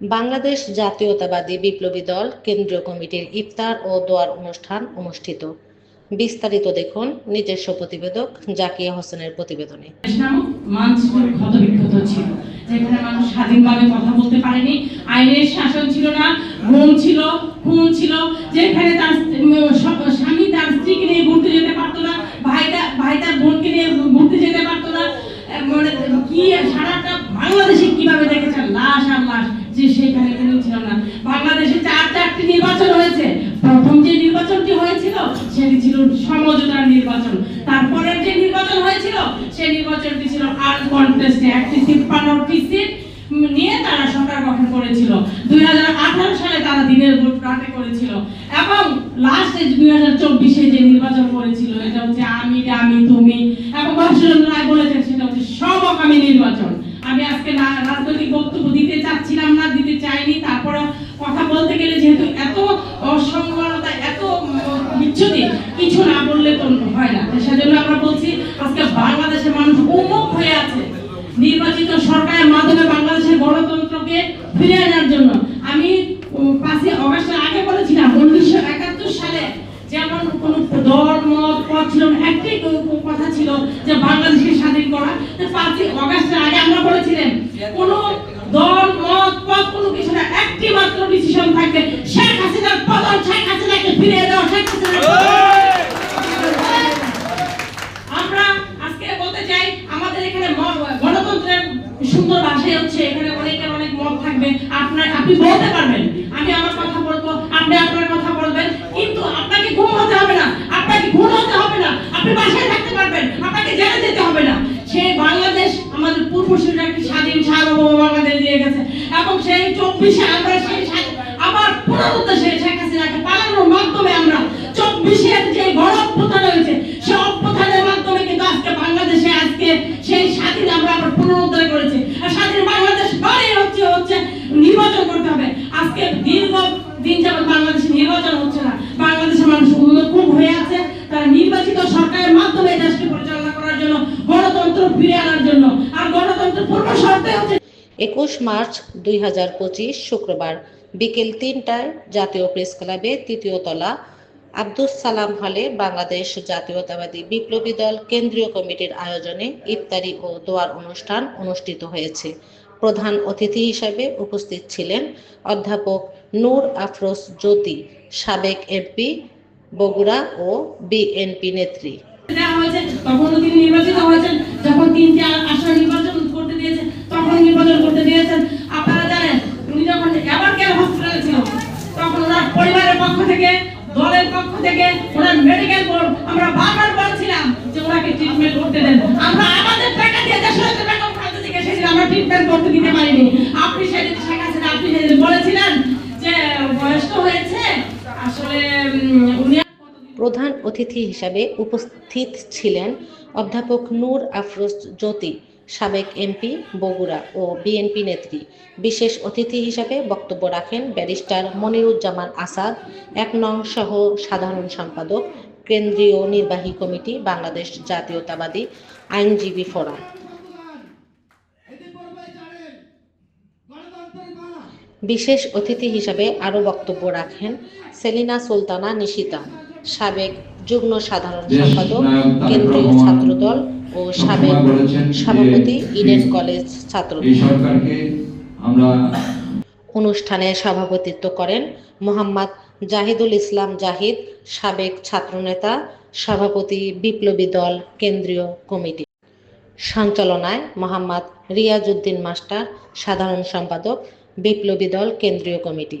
বাংলাদেশ জাতীয়তাবাদী বিপ্লবী দল কেন্দ্রীয় কমিটির ইফতার ও দোয়ার অনুষ্ঠান অনুষ্ঠিত। বিস্তারিত দেখুন নিজস্ব প্রতিবেদক জাকিয়া হোসেনের প্রতিবেদনে। যেখানে মানুষ স্বাধীনভাবে কথা বলতে পারেনি। আইনের শাসন ছিল না ঘুম ছিল, খুন ছিল, যেখানে তার স্বামী তার স্ত্রীকে নিয়ে ঘুরতে যেতে পারতো না ভাইটা ভাই তার বোনকে নিয়ে ঘুরতে যেতে পারতো না আহ, মানে কি সারাটা বাংলাদেশে কীভাবে দেখেছেন লাশ আর লাশ যে সেখানে কোনো ছিল না বাংলাদেশে চারটি নির্বাচন হয়েছে। প্রথম যে নির্বাচনটি হয়েছিল, সেটি ছিল সমঝোতার নির্বাচন। তারপরের যে নির্বাচন হয়েছিল, সেই নির্বাচনটি ছিল আনকন্টেস্টে একটি তিপ্পান্নটি সিট নিয়ে তারা সরকার গঠন করেছিল। দুই সালে তারা দিনের ভোট রাতে করেছিল। এবং লাস্টে দুই হাজার চব্বিশে যে নির্বাচন করেছিল, এটা হচ্ছে আমি আমি, তুমি এবং বর্ষচন্দ্র রায় বলেছেন, সেটা হচ্ছে সমকামী নির্বাচন। আমি আজকে রাজনৈতিক বক্তব্য দিতে চাচ্ছিলাম না, দিতে চাইনি। তারপরে কথা বলতে গেলে যেহেতু এত অসংলগ্নতা এত বিচ্ছুতি কিছু না বললে তো হয় না। সেজন্য আমরা বলছি আজকে বাংলাদেশের মানুষ উন্মুখ হয়ে আছে। নির্বাচিত সরকারের মাধ্যমে বাংলাদেশের গণতন্ত্রকে ফিরে আনার জন্য। আমি পাঁচই অগস্টের আগে বলেছিলাম উনিশশো একাত্তর সালে যেমন কোন মত পথ ছিল না, একটি ক- ক- কথা ছিল যে বাংলাদেশকে স্বাধীন করা। পাঁচই অগস্টের আগে আমরা বলেছিলেন কোন দল মত পথ কোনো কিছু না একটি মাত্র ডিসিশন থাকবে। শেখ হাসিনার পতন শেখ হাসিনাকে ফিরিয়ে দেওয়া শেখ হাসিনা আমরা আজকে বলতে চাই আমাদের এখানে গণতন্ত্রের সুন্দর ভাষায় হচ্ছে এখানে অনেকের অনেক মত থাকবে। আপনার আপনি বলতে পারবেন। আমি আমার কথা বলব আপনি আপনার কথা বলবেন। কিন্তু আপনাকে ঘুম হতে হবে না। আপনাকে ঘুম হতে হবে না। আপনি বাসায় থাকতে পারবেন। আপনাকে জেলে যেতে হবে না। সেই বাংলাদেশ আমাদের পূর্বসূরীরা একটি স্বাধীন সার্বভৌম বাংলাদেশ দিয়ে গেছে এবং সেই চব্বিশে আমরা সেই আবার পুনরুদ্দেশে শেখ হাসিনাকে পালানোর মাধ্যমে আমরা চব্বিশের যে গণ অভ্যুত্থান হয়েছে সেই অভ্যুত্থানের মাধ্যমে কিন্তু আজকে বাংলাদেশে আজকে সেই স্বাধীন আমরা আবার পুনরুদ্ধার করেছি। আর স্বাধীন বাংলাদেশ মানে হচ্ছে হচ্ছে নির্বাচন করতে হবে। আজকে দীর্ঘ দিন যাবত বাংলাদেশে নির্বাচন হচ্ছে না। বাংলাদেশের মানুষ উন্মুখ হয়ে আছে, তারা নির্বাচিত সরকারের মাধ্যমে এই দেশকে পরিচালনা করার জন্য গণতন্ত্র ফিরে আনার জন্য আর গণতন্ত্র পূর্ব শর্তে হচ্ছে একুশ মার্চ দুই হাজার পঁচিশ শুক্রবার বিকেল তিনটায় জাতীয় প্রেস ক্লাবে তৃতীয় তলা আব্দুস সালাম হলে বাংলাদেশ জাতীয়তাবাদী বিপ্লবী দল কেন্দ্রীয় কমিটির আয়োজনে ইফতারি ও দোয়ার অনুষ্ঠান অনুষ্ঠিত হয়েছে। প্রধান অতিথি হিসেবে উপস্থিত ছিলেন অধ্যাপক নূর আফরোজ জ্যোতি, সাবেক এমপি বগুড়া ও বিএনপি নেত্রী। নির্বাচিত হয়েছেন যখন তিনটি আ- আসন নির্বাচন করতে দিয়েছে তখন নির্বাচন করতে দিয়েছেন আপনারা জানেন উনি যখন এবার কেন হসপিটালে ছিল তখন ওনার পরিবারের পক্ষ থেকে, দলের পক্ষ থেকে ওনার মেডিকেল বোর্ড আমরা বারবার বলছিলাম যে ওনাকে ট্রিটমেন্ট করতে দেন। আমরা আমাদের টাকা দিয়ে দেশের টাকা খাতে থেকে সেদিন আমরা ট্রিটমেন্ট করতে দিতে পারিনি। আপনি সেদিন শেখ হাসিনা, আপনি সেদিন বলেছিলেন যে বয়স্ক হয়েছে, আসলে উনি প্রধান অতিথি হিসাবে উপস্থিত ছিলেন অধ্যাপক নূর আফরোজ জ্যোতি। সাবেক এমপি বগুড়া ও বিএনপি নেত্রী। বিশেষ অতিথি হিসাবে বক্তব্য রাখেন ব্যারিস্টার মনিরুজ্জামান আসাদ এক নং সহ সাধারণ সম্পাদক কেন্দ্রীয় নির্বাহী কমিটি বাংলাদেশ জাতীয়তাবাদী আইনজীবী ফোরাম। বিশেষ অতিথি হিসাবে আরও বক্তব্য রাখেন সেলিনা সুলতানা নিশিতা সাবেক যুগ্ম সাধারণ সম্পাদক কেন্দ্রীয় ছাত্রদল ও সাবেক সভাপতি ইডেন কলেজ আমরা অনুষ্ঠানে সভাপতিত্ব করেন মোহাম্মদ জাহিদুল ইসলাম জাহিদ সাবেক ছাত্রনেতা সভাপতি বিপ্লবী দল কেন্দ্রীয় কমিটি। সঞ্চালনায় মোহাম্মদ রিয়াজউদ্দিন মাস্টার সাধারণ সম্পাদক বিপ্লবী দল কেন্দ্রীয় কমিটি।